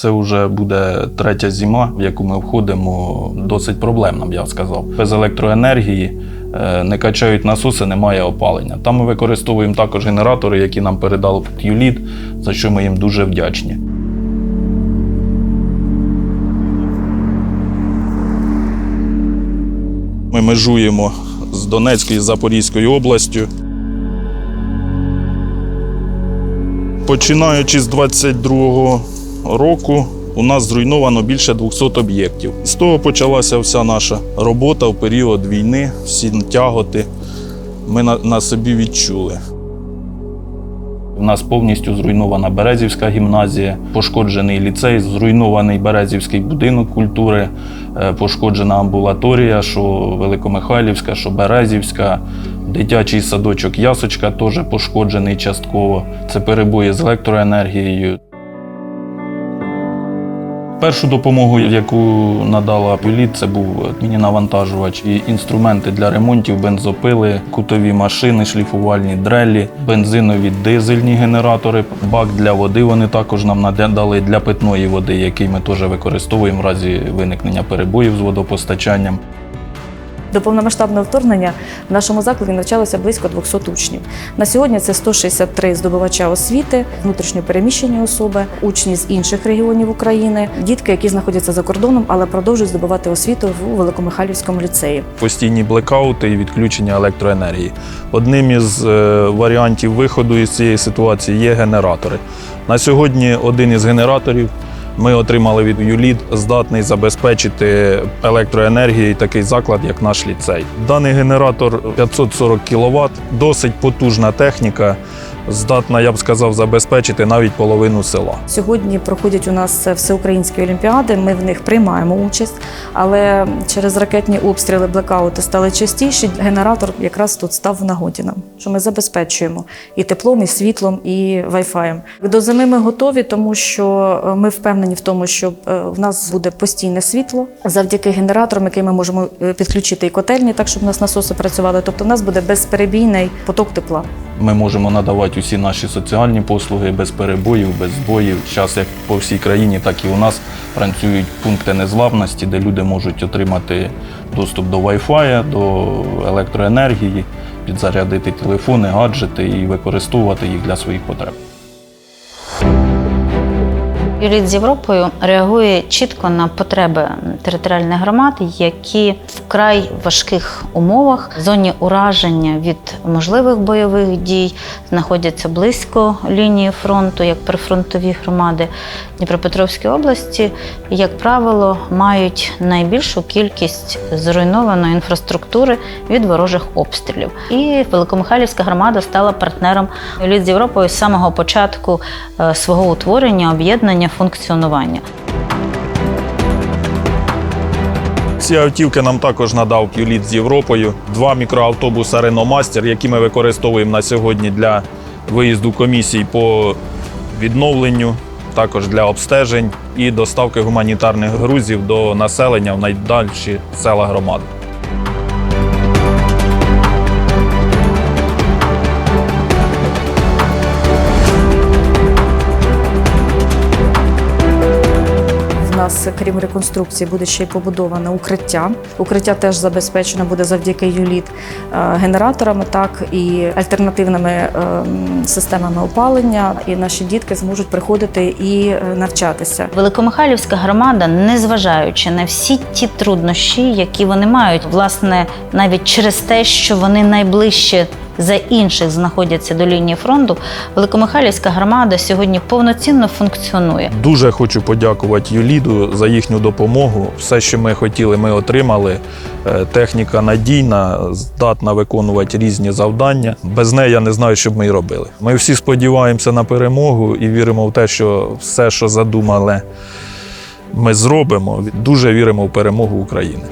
Це вже буде третя зима, в яку ми входимо досить проблемна, я б сказав. Без електроенергії е, не качають насоси, немає опалення. Там ми використовуємо також генератори, які нам передав Юліт, за що ми їм дуже вдячні. Ми межуємо з Донецькою і Запорізькою областю. Починаючи з 22-го року, у нас зруйновано більше 200 об'єктів. З того почалася вся наша робота в період війни, всі тяготи ми на, на собі відчули. У нас повністю зруйнована Березівська гімназія, пошкоджений ліцей, зруйнований Березівський будинок культури, е, пошкоджена амбулаторія, що Великомихайлівська, що Березівська, дитячий садочок Ясочка теж пошкоджений частково. Це перебої з електроенергією. Першу допомогу, яку надала Юліт, це був міні-навантажувач і інструменти для ремонтів, бензопили, кутові машини, шліфувальні дрелі, бензинові дизельні генератори, бак для води. Вони також нам надали для питної води, який ми теж використовуємо в разі виникнення перебоїв з водопостачанням. До повномасштабного вторгнення в нашому закладі навчалося близько 200 учнів. На сьогодні це 163 здобувача освіти, внутрішньо переміщені особи, учні з інших регіонів України, дітки, які знаходяться за кордоном, але продовжують здобувати освіту в Великомихайлівському ліцеї. Постійні блекаути і відключення електроенергії. Одним із е, варіантів виходу із цієї ситуації є генератори. На сьогодні один із генераторів ми отримали від Юліт, здатний забезпечити електроенергією такий заклад, як наш ліцей. Даний генератор 540 кВт, досить потужна техніка, здатна, я б сказав, забезпечити навіть половину села. Сьогодні проходять у нас всеукраїнські олімпіади. Ми в них приймаємо участь, але через ракетні обстріли блекаути стали частіші. Генератор якраз тут став в нагоді нам, що ми забезпечуємо і теплом, і світлом, і вайфаєм. До зими ми готові, тому що е, ми впевнені в тому, що е, в нас буде постійне світло завдяки генераторам, який ми можемо е, підключити і котельні, так щоб у нас насоси працювали. Тобто, в нас буде безперебійний поток тепла. Ми можемо надавати усі наші соціальні послуги без перебоїв, без збоїв. Зараз як по всій країні, так і у нас працюють пункти незламності, де люди можуть отримати доступ до Wi-Fi, до електроенергії, підзарядити телефони, гаджети і використовувати їх для своїх потреб. Юліт з Європою реагує чітко на потреби територіальних громад, які вкрай важких умовах, в зоні ураження від можливих бойових дій, знаходяться близько лінії фронту, як прифронтові громади Дніпропетровської області, як правило, мають найбільшу кількість зруйнованої інфраструктури від ворожих обстрілів. І Великомихайлівська громада стала партнером Юліт з Європою з самого початку е, свого утворення, об'єднання, функціонування. Ці автівки нам також надав Юліт з Європою. Два мікроавтобуси Реномастер, які ми використовуємо на сьогодні для виїзду комісій по відновленню, також для обстежень і доставки гуманітарних грузів до населення в найдальші села громади. Нас, крім реконструкції, буде ще й побудоване укриття. Укриття теж забезпечено буде завдяки ЮЛІТ е, генераторами, так і альтернативними е, системами опалення. І наші дітки зможуть приходити і е, навчатися. Великомихайлівська громада, незважаючи на всі ті труднощі, які вони мають, власне, навіть через те, що вони найближче за інших знаходяться до лінії фронту, Великомихайлівська громада сьогодні повноцінно функціонує. Дуже хочу подякувати Юліду за їхню допомогу. Все, що ми хотіли, ми отримали. Е, Техніка надійна, здатна виконувати різні завдання. Без неї я не знаю, що б ми й робили. Ми всі сподіваємося на перемогу і віримо в те, що все, що задумали, ми зробимо. Дуже віримо в перемогу України.